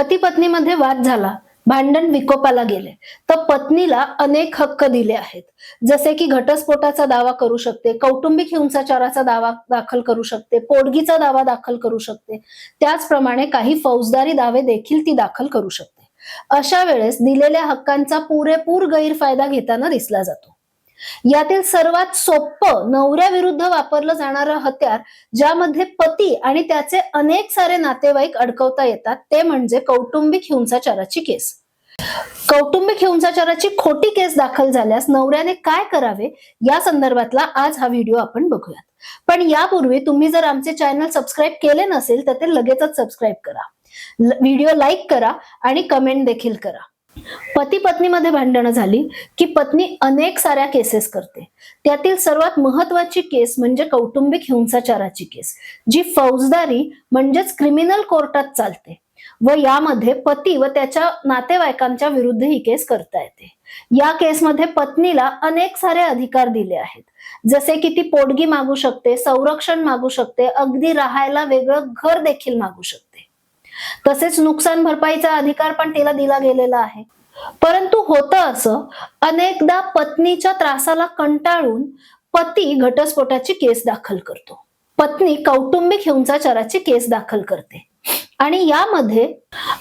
पती पत्नीमध्ये वाद झाला. भांडण विकोपाला गेले. तर पत्नीला अनेक हक्क दिले आहेत. जसे की घटस्फोटाचा दावा करू शकते कौटुंबिक हिंसाचाराचा दावा दाखल करू शकते पोटगीचा दावा दाखल करू शकते. त्याचप्रमाणे काही फौजदारी दावे देखील ती दाखल करू शकते. अशा वेळेस दिलेल्या हक्कांचा पुरेपूर गैरफायदा घेताना दिसला जातो. यातील सर्वात सोपं नवऱ्याविरुद्ध वापरलं जाणारं हत्यार ज्यामध्ये पती आणि त्याचे अनेक सारे नातेवाईक अडकवता येतात ते म्हणजे कौटुंबिक हिंसाचाराची केस. कौटुंबिक हिंसाचाराची खोटी केस दाखल झाल्यास नवऱ्याने काय करावे? या संदर्भातला आज हा व्हिडिओ आपण बघूयात. पण यापूर्वी तुम्ही जर आमचे चॅनल सबस्क्राईब केले नसेल तर ते लगेचच सबस्क्राईब करा. व्हिडिओ लाईक करा आणि कमेंट देखील करा. पती पत्नीमध्ये भांडणं झाली की पत्नी अनेक साऱ्या केसेस करते. त्यातील सर्वात महत्वाची केस म्हणजे कौटुंबिक हिंसाचाराची केस जी फौजदारी म्हणजेच क्रिमिनल कोर्टात चालते व यामध्ये पती व त्याच्या नातेवाईकांच्या विरुद्ध ही केस करता येते. या केसमध्ये पत्नीला अनेक सारे अधिकार दिले आहेत. जसे की ती पोटगी मागू शकते संरक्षण मागू शकते अगदी राहायला वेगळं घर देखील मागू शकते. तसेच नुकसान भरपाईचा अधिकार पण तिला दिला गेलेला आहे. परंतु होतं असं अनेकदा पत्नीच्या त्रासाला कंटाळून पती घटस्फोटाची केस दाखल करतो. पत्नी कौटुंबिक हिंसाचाराची केस दाखल करते. आणि यामध्ये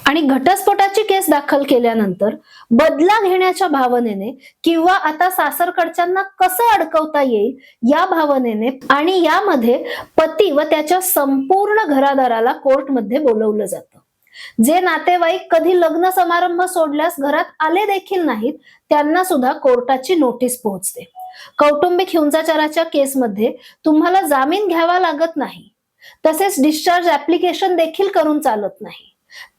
आणि घटस्फोटाची केस दाखल केल्यानंतर बदला घेण्याच्या भावनेने किंवा आता सासरकडच्यांना कसं अडकवता येईल या भावनेने आणि यामध्ये पती व त्याच्या संपूर्ण घरादाराला कोर्टमध्ये बोलवलं जातं. जे नातेवाईक कधी लग्न समारंभ सोडल्यास घरात आले देखील नाहीत त्यांना सुद्धा कोर्टाची नोटीस पोहोचते. कौटुंबिक हिंसाचाराच्या केसमध्ये तुम्हाला जामीन घ्यावा लागत नाही. तसेच डिस्चार्ज ऍप्लिकेशन देखील करून चालत नाही.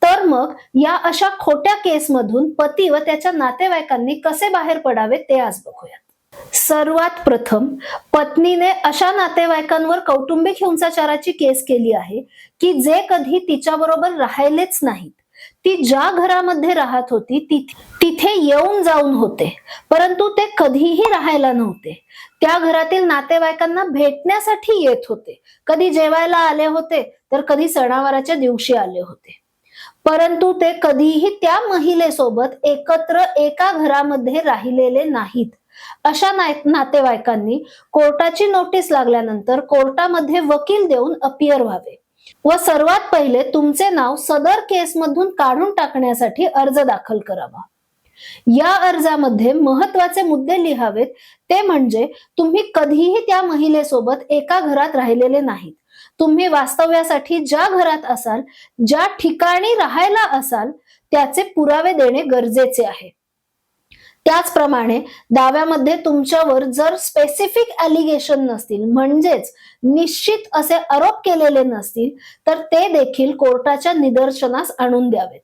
तर मग या अशा खोट्या केसमधून पती व त्याच्या नातेवाईकांनी कसे बाहेर पडावे ते आज बघूयात. सर्वात प्रथम पत्नीने अशा नातेवाईकांवर कौटुंबिक हिंसाचाराची केस केली आहे की जे कधी तिच्याबरोबर राहिलेच नाहीत. ती ज्या घरामध्ये राहत होती तिथे येऊन जाऊन होते परंतु ते कधीही राहायला नव्हते. त्या घरातील नातेवाईकांना भेटण्यासाठी येत होते. कधी जेवायला आले होते तर कधी सणावाराच्या दिवशी आले होते. परंतु ते कधीही त्या महिलेसोबत एकत्र एका घरामध्ये राहिलेले नाहीत. अशा नातेवाईकांनी कोर्टाची नोटीस लागल्यानंतर कोर्टामध्ये वकील देऊन अपियर व्हावे. व सर्वात पहिले तुमचे नाव सदर केसमधून काढून टाकण्यासाठी अर्ज दाखल करावा. या अर्जामध्ये महत्त्वाचे मुद्दे लिहावेत ते म्हणजे तुम्ही कधीही त्या महिलेसोबत एका घरात राहिलेले नाहीत. तुम्ही वास्तव्यासाठी ज्या घरात असाल ज्या ठिकाणी राहायला असाल त्याचे पुरावे देणे गरजेचे आहे. त्याचप्रमाणे दाव्यामध्ये तुमच्यावर जर स्पेसिफिक अलिगेशन नसतील म्हणजेच निश्चित असे आरोप केलेले नसतील तर ते देखील कोर्टाच्या निदर्शनास आणून द्यावेत.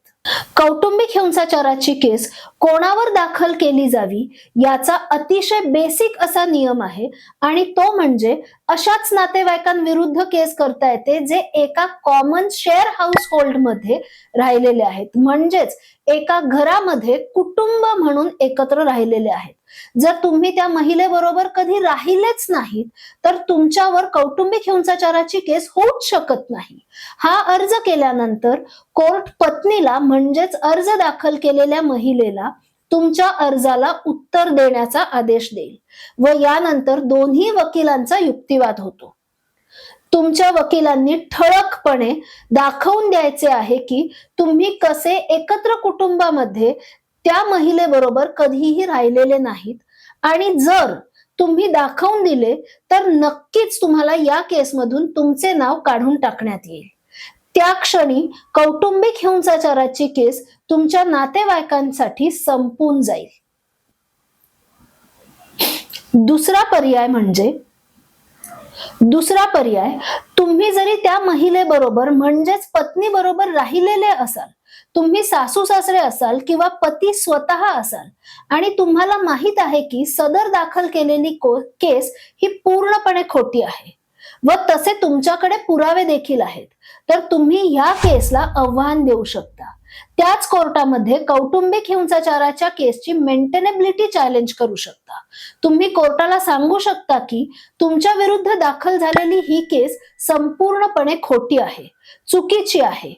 कौटुंबिक हिंसाचाराची केस कोणावर दाखल केली जावी याचा अतिशय बेसिक असा नियम आहे आणि तो म्हणजे अशाच नातेवाईकांविरुद्ध केस करता येते जे एका कॉमन शेअर हाऊस होल्डमध्ये राहिलेले आहेत. म्हणजेच एका घरामध्ये कुटुंब म्हणून एकत्र राहिलेले आहेत. जर तुम्ही त्या महिलेबरोबर कधी राहिलेच नाहीत तर तुमच्यावर कौटुंबिक हिंसाचाराची केस होऊच शकत नाही. हा अर्ज केल्यानंतर कोर्ट पत्नीला म्हणजेच अर्ज दाखल केलेल्या महिलेला तुमच्या अर्जाला उत्तर देण्याचा आदेश देईल व यानंतर दोन्ही वकिलांचा युक्तिवाद होतो. तुमच्या वकिलांनी ठळकपणे दाखवून द्यायचे आहे की तुम्ही कसे एकत्र कुटुंबामध्ये त्या महिलेबरोबर कधीही राहिलेले नाहीत. आणि जर तुम्ही दाखवून दिले तर नक्कीच तुम्हाला या केसमधून तुमचे नाव काढून टाकण्यात येईल. त्या क्षणी कौटुंबिक हिंसाचाराची केस तुमच्या नातेवाईकांसाठी संपून जाईल. दुसरा पर्याय म्हणजे दुसरा पर्याय तुम्ही जरी त्या महिलेबरोबर म्हणजेच पत्नी बरोबर राहिलेले असाल तुम्ही सासू सासरे असाल किंवा पती स्वतः असाल आणि तुम्हाला माहीत आहे की सदर दाखल केलेली केस ही पूर्णपणे खोटी आहे व तसे तुमच्याकडे पुरावे देखील आहेत तर तुम्ही ह्या केसला आव्हान देऊ शकता. त्याच कोर्टामध्ये कौटुंबिक हिंसाचाराच्या केसची मेंटेनेबिलिटी चॅलेंज करू शकता. तुम्ही कोर्टाला सांगू शकता की तुमच्या विरुद्ध दाखल झालेली ही केस संपूर्णपणे खोटी आहे चुकीची आहे.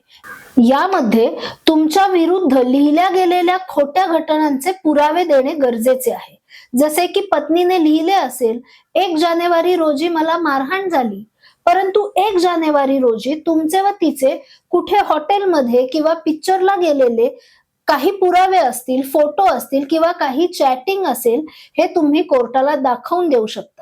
यामध्ये तुमच्या विरुद्ध लिहिल्या गेलेल्या खोट्या घटनांचे पुरावे देणे गरजेचे आहे. जसे की पत्नीने लिहिले असेल एक जानेवारी रोजी मला मारहाण झाली. परंतु एक जानेवारी रोजी तुमचे व तिचे कुठे हॉटेलमध्ये किंवा पिक्चरला गेलेले काही पुरावे असतील फोटो असतील किंवा काही चॅटिंग असेल हे तुम्ही कोर्टाला दाखवून देऊ शकता.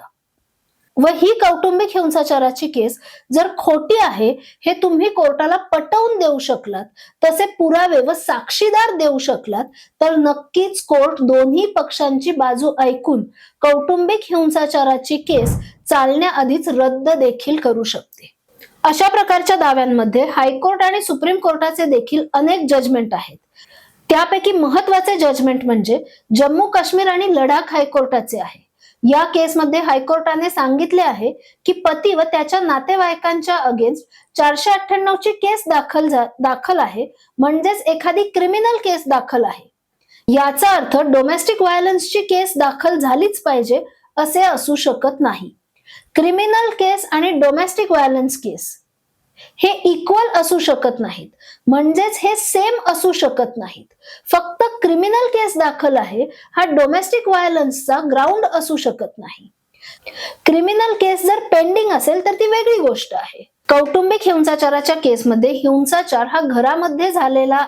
व ही कौटुंबिक हिंसाचाराची केस जर खोटी आहे हे तुम्ही कोर्टाला पटवून देऊ शकलात तसे पुरावे व साक्षीदार देऊ शकलात तर नक्कीच कोर्ट दोन्ही पक्षांची बाजू ऐकून कौटुंबिक हिंसाचाराची केस चालण्याआधीच रद्द देखील करू शकते. अशा प्रकारच्या दाव्यांमध्ये हायकोर्ट आणि सुप्रीम कोर्टाचे देखील अनेक जजमेंट आहेत. त्यापैकी महत्त्वाचे जजमेंट म्हणजे जम्मू काश्मीर आणि लडाख हायकोर्टाचे आहे. या केसमध्ये हायकोर्टाने सांगितले आहे की पती व त्याच्या नातेवाईकांच्या अगेन्स्ट चारशे अठ्ठ्याण्णव ची केस दाखल दाखल आहे. म्हणजेच एखादी क्रिमिनल केस दाखल आहे. याचा अर्थ डोमेस्टिक व्हायलन्सची केस दाखल झालीच पाहिजे असे असू शकत नाही. क्रिमिनल केस आणि डोमेस्टिक व्हायलन्स केस हे इक्वल असू शकत नाहीत. म्हणजेच हे सेम असू शकत नाहीत. फक्त क्रिमिनल केस दाखल आहे हा डोमेस्टिक व्हायलन्सचा ग्राउंड असू शकत नाही. क्रिमिनल केस जर पेंडिंग असेल तर ती वेगळी गोष्ट आहे. कौटुंबिक हिंसाचाराच्या केसमध्ये हिंसाचार हा घरामध्ये झालेला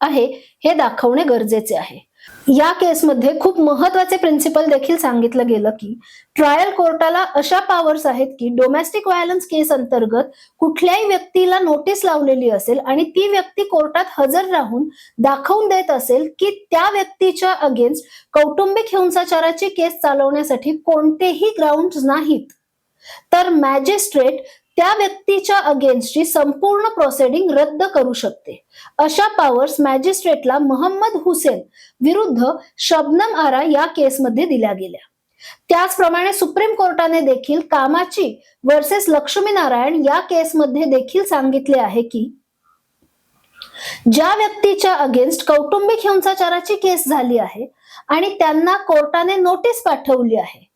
आहे हे दाखवणे गरजेचे आहे. या केसमध्ये खूप महत्त्वाचे प्रिन्सिपल देखील सांगितलं गेलं की ट्रायल कोर्टाला अशा पॉवर्स आहेत की डोमेस्टिक व्हायलन्स केस अंतर्गत कुठल्याही व्यक्तीला नोटीस लावलेली असेल आणि ती व्यक्ती कोर्टात हजर राहून दाखवून देत असेल की त्या व्यक्तीच्या अगेन्स्ट कौटुंबिक हिंसाचाराची केस चालवण्यासाठी कोणतेही ग्राउंड नाहीत. तर मॅजिस्ट्रेट त्या व्यक्तीच्या अगेन्स्टची संपूर्ण प्रोसेडिंग रद्द करू शकते. अशा पॉवर्स मॅजिस्ट्रेटला मोहम्मद हुसेन विरुद्ध शबनम आरा या केसमध्ये दिल्या गेल्या. त्याचप्रमाणे सुप्रीम कोर्टाने देखील कामाची वर्सेस लक्ष्मीनारायण या केसमध्ये देखील सांगितले आहे की ज्या व्यक्तीच्या अगेन्स्ट कौटुंबिक हिंसाचाराची केस झाली आहे आणि त्यांना कोर्टाने नोटीस पाठवली आहे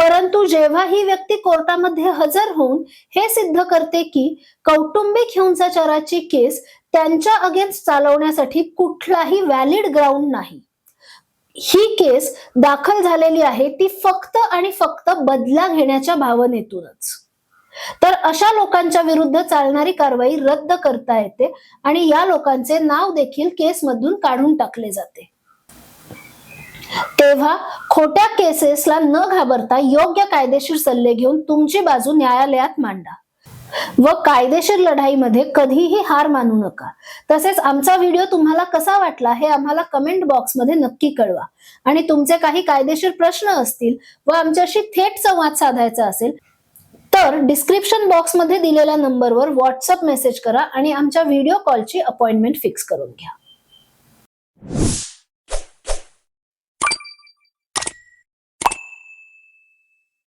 परंतु जेव्हा ही व्यक्ती कोर्टामध्ये हजर होऊन हे सिद्ध करते की कौटुंबिक हिंसाचाराची केस त्यांच्या अगेन्स्ट चालवण्यासाठी कुठलाही व्हॅलिड ग्राउंड नाही. ही केस दाखल झालेली आहे ती फक्त आणि फक्त बदला घेण्याच्या भावनेतूनच. तर अशा लोकांच्या विरुद्ध चालणारी कारवाई रद्द करता येते आणि या लोकांचे नाव देखील केसमधून काढून टाकले जाते. तेव्हा खोट्या केसेसला न घाबरता योग्य कायदेशीर सल्ले घेऊन तुमची बाजू न्यायालयात मांडा. व कायदेशीर लढाईमध्ये कधीही हार मानू नका. तसेच आमचा व्हिडिओ तुम्हाला कसा वाटला हे आम्हाला कमेंट बॉक्समध्ये नक्की कळवा. आणि तुमचे काही कायदेशीर प्रश्न असतील व आमच्याशी थेट संवाद साधायचा असेल तर डिस्क्रिप्शन बॉक्समध्ये दिलेल्या नंबरवर व्हॉट्सअप मेसेज करा आणि आमच्या व्हिडिओ कॉलची अपॉइंटमेंट फिक्स करून घ्या.